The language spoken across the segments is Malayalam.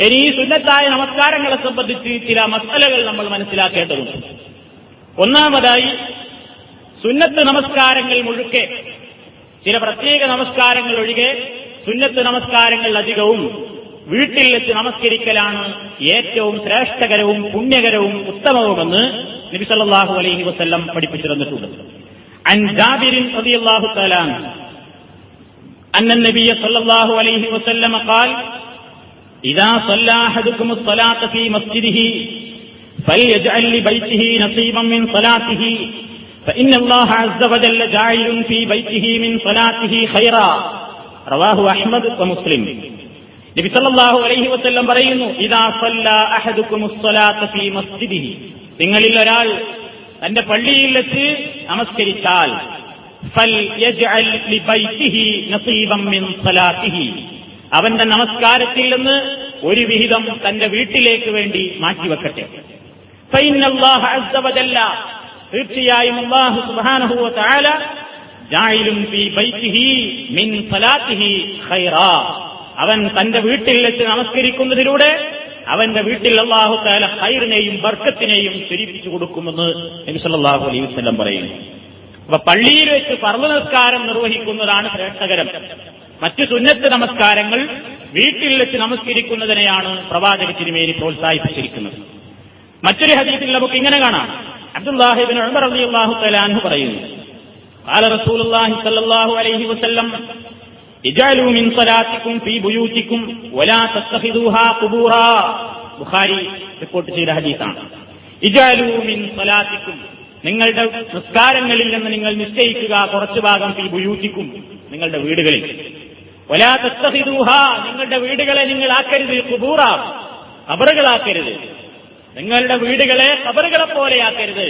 ഇനി ഈ സുന്നത്തായ നമസ്കാരങ്ങളെ സംബന്ധിച്ച് ചില മസലകൾ നമ്മൾ മനസ്സിലാക്കേണ്ടതുണ്ട് ഒന്നാമതായി സുന്നത്ത് നമസ്കാരങ്ങൾ മുഴുക്കെ ചില പ്രത്യേക നമസ്കാരങ്ങൾ ഒഴികെ സുന്നത്ത് നമസ്കാരങ്ങൾ അധികവും വീട്ടിൽ വെച്ച് നമസ്കരിക്കലാണ് ഏറ്റവും ശ്രേഷ്ഠകരവും പുണ്യകരവും ഉത്തമവുമെന്ന് നബി സല്ലല്ലാഹു അലൈഹി വസല്ലം പഠിപ്പിച്ചു തന്നിട്ടുണ്ട് അൻ ജാബിരിൻ റളിയല്ലാഹു തആല അൻഹു أن النبي صلى الله عليه وسلم قال إذا صلى أحدكم الصلاة في مسجده فليجعل لبيته نصيبا من صلاته فإن الله عز وجل جاعل في بيته من صلاته خيرا رواه أحمد ومسلم നബി സല്ലല്ലാഹു അലൈഹി വസല്ലം പറയുന്നു ഇദാ സല്ല അഹദുക്കുമുസ് സ്വലാത്ത ഫീ മസ്ജിദിഹി നിങ്ങളിൽ ഒരാൾ തന്റെ പള്ളിയിൽ വെച്ച് നമസ്കരിച്ചാൽ ഫൽ യജ്അൽ ലിബൈതിഹി നസീബൻ മിൻ സ്വലാത്തിഹി അവന്റെ നമസ്കാരത്തിൽ നിന്ന് ഒരു വിഹിതം തന്റെ വീട്ടിലേക്ക് വേണ്ടി മാറ്റിവെക്കട്ടെ. തീർച്ചയായും അവൻ തന്റെ വീട്ടിൽ വെച്ച് നമസ്കരിക്കുന്നതിലൂടെ അവന്റെ വീട്ടിൽ അള്ളാഹു താല ഹൈറിനെയും ബർക്കത്തിനെയും സ്വരിപ്പിച്ചു കൊടുക്കുമെന്ന് നബി സല്ലല്ലാഹു അലൈഹി വസല്ലം പറയുന്നു. അപ്പൊ പള്ളിയിൽ വെച്ച് പർവ നമസ്കാരം നിർവഹിക്കുന്നതാണ് ശ്രേഷ്ഠകരം. മറ്റു സുന്നത്ത് നമസ്കാരങ്ങൾ വീട്ടിൽ വെച്ച് നമസ്കരിക്കുന്നതിനെയാണ് പ്രവാചക തിരുമേനി പ്രോത്സാഹിപ്പിച്ചിരിക്കുന്നത് മറ്റൊരു ഹദീസിൽ നമുക്ക് ഇങ്ങനെ കാണാം അബ്ദുല്ലാഹിബിൻ ഉമർ റളിയല്ലാഹു തആല അൻഹു പറയുന്നു قال رسول الله صلى الله عليه وسلم اجعلوا من صلاتكم في بيوتكم ولا تتخذوها قبورا ബുഖാരി റിപ്പോർട്ട് ചെയ്ത ഹദീസാണ് ഇജാലു മിൻ സലാത്തിക്കും നിങ്ങളുടെ നിസ്കാരങ്ങളിൽ നിന്ന് നിങ്ങൾ നിശ്ചയിക്കുക കുറച്ചു ഭാഗം ഫി ബുയൂത്തിക്കും നിങ്ങളുടെ വീടുകളിൽ തത്തഹിദൂഹ നിങ്ങളുടെ വീടുകളെ നിങ്ങൾ ആക്കരുത്. കുബൂറ കബറുകളാക്കരുത് നിങ്ങളുടെ വീടുകളെ കബറുകളെ പോലെയാക്കരുത്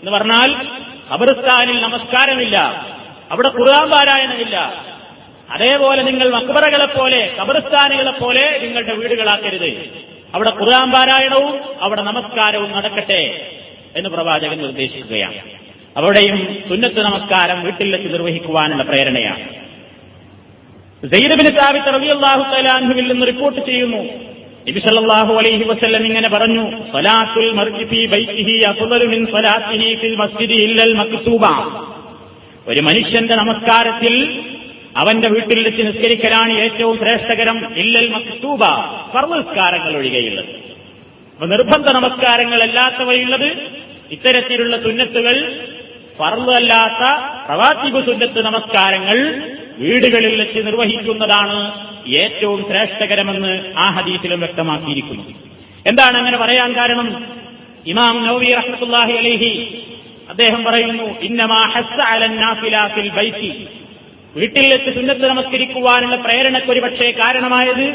എന്ന് പറഞ്ഞാൽ ഖബർസ്ഥാനിൽ നമസ്കാരമില്ല. അവിടെ ഖുർആൻ പാരായണമില്ല. അതേപോലെ നിങ്ങൾ മക്ബറകളെ പോലെ ഖബർസ്ഥാനുകളെ പോലെ നിങ്ങളുടെ വീടുകളാക്കരുത്. അവിടെ ഖുർആൻ പാരായണവും അവിടെ നമസ്കാരവും നടക്കട്ടെ എന്ന് പ്രവാചകൻ നിർദ്ദേശിക്കുകയാണ്. അവിടെയും സുന്നത്ത് നമസ്കാരം വീട്ടിൽ നിർവഹിക്കുവാനുള്ള പ്രേരണയാണ്. നിന്ന് റിപ്പോർട്ട് ചെയ്യുന്നു. നബി സല്ലല്ലാഹു അലൈഹി വസല്ലം ഇങ്ങനെ പറഞ്ഞു സലാത്തുൽ മർജി ഫീ മിൻ സലാത്തിഹി ഫിൽ മസ്ജിദി മക്തൂബ. ഒരു മനുഷ്യന്റെ നമസ്കാരത്തിൽ അവന്റെ വീട്ടിൽ വെച്ച് നിസ്കരിക്കലാണ് ഏറ്റവും ശ്രേഷ്ഠകരം ഇല്ലൽ മക്തൂബ സർവസ്കാരങ്ങൾ ഒഴികെയുള്ളത്. അപ്പൊ നിർബന്ധ നമസ്കാരങ്ങൾ അല്ലാത്തവയുള്ളത് ഇത്തരത്തിലുള്ള സുന്നത്തുകൾ പറവല്ലാത്ത പ്രവാസിപു സുന്നത്ത് നമസ്കാരങ്ങൾ വീടുകളിൽ വെച്ച് നിർവഹിക്കുന്നതാണ് ഏറ്റവും ശ്രേഷ്ഠകരമെന്ന് ആ ഹദീസിലും വ്യക്തമാക്കിയിരിക്കുന്നു. എന്താണ് അങ്ങനെ പറയാൻ കാരണം? ഇമാം നവവി റഹ്മത്തുള്ളാഹി അലൈഹി അദ്ദേഹം പറയുന്നു ഇന്നമാ ഹസ്സ അലൻ നാഫിലാഫിൽ ബൈത്തി. വീട്ടിൽ വെച്ച് സുന്നത്ത് നമസ്കരിക്കുവാനുള്ള പ്രേരണയ്ക്ക് ഒരു പക്ഷേ കാരണമായത്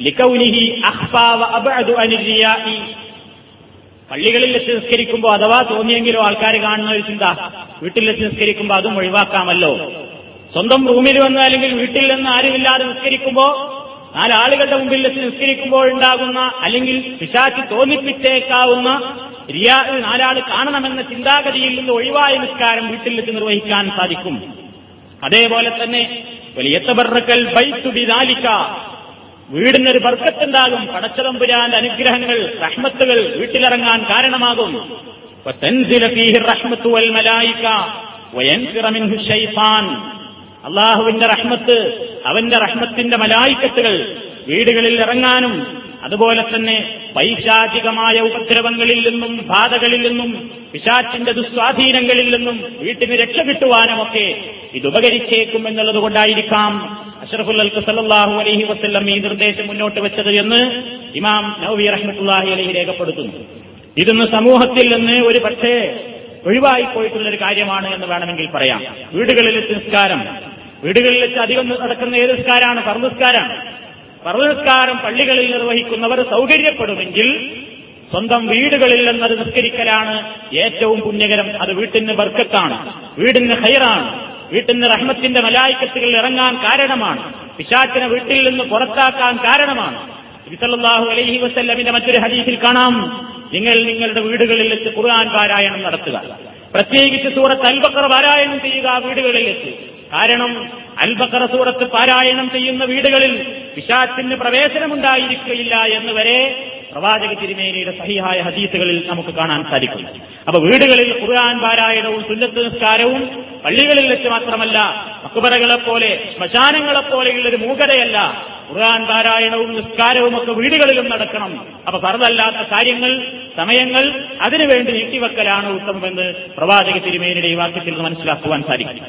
ലിക്കൗനിഹി അഹ്ബാവ് അബ്അദു അനിൽ റിയാഇ പള്ളികളിൽ വെച്ച് നിസ്കരിക്കുമ്പോൾ അഥവാ തോന്നിയെങ്കിലോ ആൾക്കാർ കാണുന്ന ഒരു ചിന്ത വീട്ടിൽ വെച്ച് നിസ്കരിക്കുമ്പോൾ അതും ഒഴിവാക്കാമല്ലോ. സ്വന്തം റൂമിൽ വന്ന് അല്ലെങ്കിൽ വീട്ടിൽ നിന്ന് ആരുമില്ലാതെ നിസ്കരിക്കുമ്പോൾ നാലാളുകളുടെ മുമ്പിൽ വെച്ച് നിസ്കരിക്കുമ്പോൾ ഉണ്ടാകുന്ന അല്ലെങ്കിൽ പിശാച്ച് തോന്നിപ്പിച്ചേക്കാവുന്ന റിയാ നാലാൾ കാണണമെന്ന ചിന്താഗതിയിൽ നിന്ന് ഒഴിവായ നിസ്കാരം വീട്ടിൽ വെച്ച് നിർവഹിക്കാൻ സാധിക്കും. അതേപോലെ തന്നെ വലിയ തബറക്കൽ ബൈത്തുബിദാലിക്ക വീടിനൊരു ബർക്കത്തുണ്ടാകും. പടച്ചതമ്പുരാന്റെ അനുഗ്രഹങ്ങൾ റഹ്മത്തുകൾ വീട്ടിലിറങ്ങാൻ കാരണമാകും. അള്ളാഹുവിന്റെ റഹ്മത്ത് അവന്റെ റഹ്മത്തിന്റെ മലായിക്കത്തുകൾ വീടുകളിൽ ഇറങ്ങാനും അതുപോലെ തന്നെ പൈശാചികമായ ഉപദ്രവങ്ങളിൽ നിന്നും ബാധകളിൽ നിന്നും പിശാച്ചിന്റെ ദുസ്വാധീനങ്ങളിൽ നിന്നും വീട്ടിന് രക്ഷ കിട്ടുവാനുമൊക്കെ ഇത് ഉപകരിച്ചേക്കും എന്നുള്ളത് കൊണ്ടായിരിക്കാം അഷറഫുൽ സല്ലാഹു അലഹി വസ്ല്ലം ഈ നിർദ്ദേശം മുന്നോട്ട് വെച്ചത് എന്ന് ഇമാം നവവി റഹ്മത്തുല്ലാഹി അലഹി രേഖപ്പെടുത്തുന്നു. ഇതൊന്ന് സമൂഹത്തിൽ നിന്ന് ഒരു പക്ഷേ ഒഴിവായി പോയിട്ടുള്ള ഒരു കാര്യമാണ് എന്ന് വേണമെങ്കിൽ പറയാം. വീടുകളിലെ സംസ്കാരം വീടുകളിൽ വെച്ച് അധികം നടക്കുന്ന ഏത് നിസ്കാരമാണ്? പർവസ്കാരാണ് പർവസ്കാരം പള്ളികളിൽ നിർവഹിക്കുന്നവർ സൗകര്യപ്പെടുമെങ്കിൽ സ്വന്തം വീടുകളിൽ നിന്നത് നിസ്കരിക്കലാണ് ഏറ്റവും പുണ്യകരം. അത് വീട്ടിന് ബർക്കത്താണ്. വീടിന് ഹൈറാണ് വീട്ടിന് റഹ്മത്തിന്റെ മലായിക്കത്തുകൾ ഇറങ്ങാൻ കാരണമാണ്. പിശാച്ചിനെ വീട്ടിൽ നിന്ന് പുറത്താക്കാൻ കാരണമാണ്. ഇസലാഹു അലൈഹി വസ്ല്ലമിന്റെ മറ്റൊരു ഹദീസിൽ കാണാം. നിങ്ങൾ നിങ്ങളുടെ വീടുകളിൽ വെച്ച് ഖുർആൻ പാരായണം നടത്തുക. പ്രത്യേകിച്ച് സൂറത്ത് അൽബക്കർ പാരായണം ചെയ്യുക വീടുകളിൽ വെച്ച്. കാരണം അൽബക്കറ സൂറത്ത് പാരായണം ചെയ്യുന്ന വീടുകളിൽ പിശാത്തിന് പ്രവേശനമുണ്ടായിരിക്കുകയില്ല എന്ന് വരെ പ്രവാചക തിരുമേനിയുടെ സഹിഹായ ഹദീസുകളിൽ നമുക്ക് കാണാൻ സാധിക്കും. അപ്പൊ വീടുകളിൽ ഖുർആൻ പാരായണവും സുന്നത്ത് നിസ്കാരവും പള്ളികളിൽ വെച്ച് മാത്രമല്ല അക്ബറകളെപ്പോലെ പോലെ ശ്മശാനങ്ങളെ പോലെയുള്ള ഒരു മൂകതയല്ല ഖുർആൻ പാരായണവും നിസ്കാരവും ഒക്കെ വീടുകളിലും നടക്കണം. അപ്പൊ പറഞ്ഞല്ലാത്ത കാര്യങ്ങൾ സമയങ്ങൾ അതിനുവേണ്ടി നീട്ടിവെക്കലാണ് ഉത്തമമെന്ന് പ്രവാചക തിരുമേനിയുടെ ഈ വാക്യത്തിൽ നിന്ന് മനസ്സിലാക്കുവാൻ സാധിക്കും.